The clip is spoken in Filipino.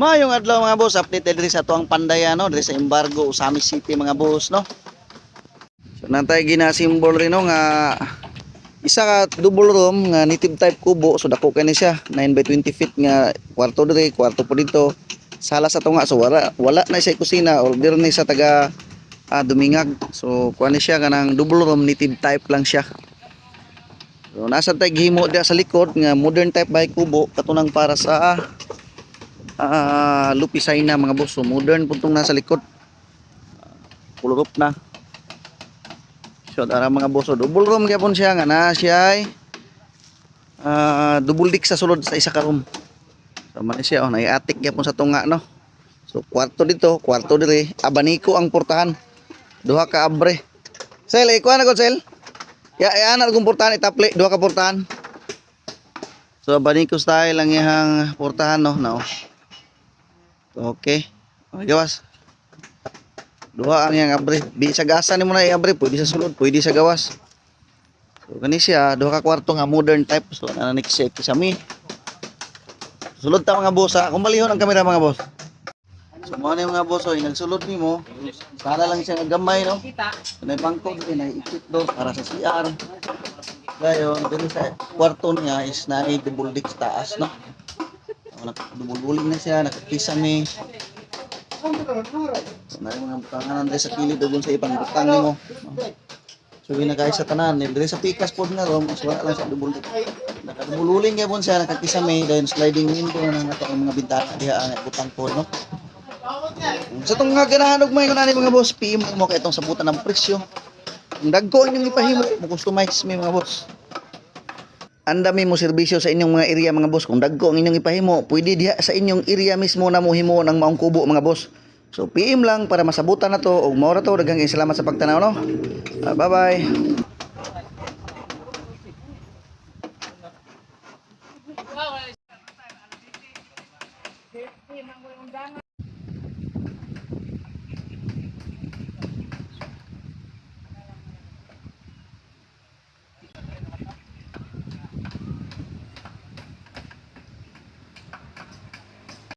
Mayong adlaw mga boss, update diri sa tuang Pandaya no, diri sa Embargo, Usami City mga boss no. So nantay ginasimbol rin no nga isa ka double room nga native type kubo so dako kani siya 9 by 20 feet nga kwarto diri, kwarto po dito. Sala sa tunga so wala wala na siya kusina order ni sa taga ah, Dumingag. So kuan siya kanang double room native type lang siya. So nasa tay gihimo dia sa likod nga modern type by kubo katunang para sa ah lupisay na mga boss. So modern puntong nasa likod. Roof na. So ara mga boss, so, double room gyapon siya nga na siya ay ah, double deck sa sulod sa isa ka room. So man siya oh, naiatik gyapon sa tunga no. So kwarto dito, kwarto dire, abaniko ang portahan. Duha ka abre. Sel, ikuha na ko sel. Ya, ya na kong portahan itaple, duha ka portahan. So abaniko style lang yang portahan no, no. Okay. Okay, gawas. Duha ang yang abre. Di sa gasa ni mo na i-abre, pwede sa sulod, pwede sa gawas. So kani siya, duha ka kwarto nga modern type. So nananik siya sa mi. Sulod ta mga boss ha. Kumalihon ang kamera mga boss. So mo na yung mga boss, oy, nagsulod ni mo. Para lang siya nga gamay no. May bangkog din ay ikit do para sa CR. Gayon, dito sa kwarto niya is na ay double deck sa taas no. So, nakadubul-buling na siya, nakakisame. So, na yung mga butangan na sa kilid doon sa ibang butang mo. So, ginagay sa tanan. Dili sa pikas po nga ro, mas wala lang sa deck. Nakadubululing nga po siya, nakakisame. Dahil sliding window na nato ang mga bintana diha ang butang po, no? Sa itong nga ganahanog mo yung mga boss, PM mo kaya itong sabutan ng presyo. Ang dagko inyong ipahimo, mo customize mo mga boss. Ang dami mo serbisyo sa inyong mga area mga boss. Kung dagko ang inyong ipahimo, pwede diha sa inyong area mismo na mo himo ng maong kubo mga boss. So PM lang para masabutan na to ug mao to daghang salamat sa pagtanaw no. Ah, bye-bye.